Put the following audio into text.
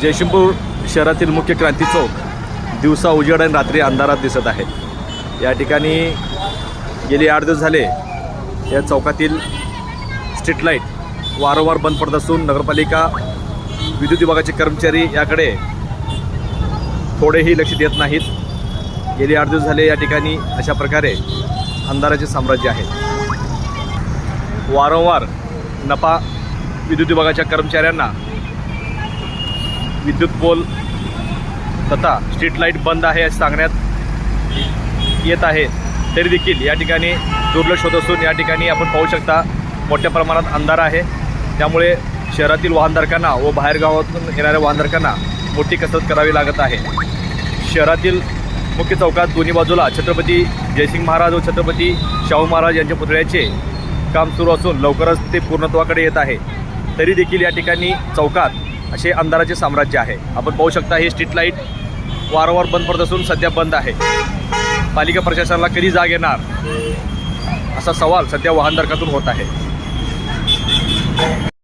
जयशिंपूर शहरातील मुख्य क्रांती चौक दिवसा उजेड आणि रात्री अंधारात दिसत आहे. या ठिकाणी गेली आठ दिवस झाले या चौकातील स्ट्रीट लाइट वारंवार बंद पडत असून नगरपालिका विद्युत विभागाचे कर्मचारी याकडे थोडेही लक्ष देत नाहीत. गेली आठ दिवस झाले या ठिकाणी अशा प्रकारे अंधाराचे साम्राज्य आहे. वारंवार नपा विद्युत विभागाच्या कर्मचाऱ्यांना विद्युत पोल तथा स्ट्रीट लाइट बंद आहे असे सांगण्यात येत आहे. तरी देखील या ठिकाणी दुर्लक्ष होत असून या ठिकाणी आपण पाहू शकता मोठ्या प्रमाणात अंधार आहे. त्यामुळे शहरातील वाहनधारकांना व बाहेरगावातून येणाऱ्या वाहनधारकांना मोठी कसरत करावी लागत आहे. शहरातील मुख्य चौकात दोन्ही बाजूला छत्रपती जयसिंग महाराज व छत्रपती शाहू महाराज यांच्या पुतळ्याचे काम सुरू असून लवकरच ते पूर्णत्वाकडे येत आहे. तरी देखील या ठिकाणी चौकात असे अंधाराचे साम्राज्य आहे. आपण पाहू शकता हे स्ट्रीट लाइट वारंवार बंद पडत असून सध्या बंद आहे. पालिका प्रशासनाला कधी जाग येणार? असा सवाल सध्या वाहनधारकातून होत आहे.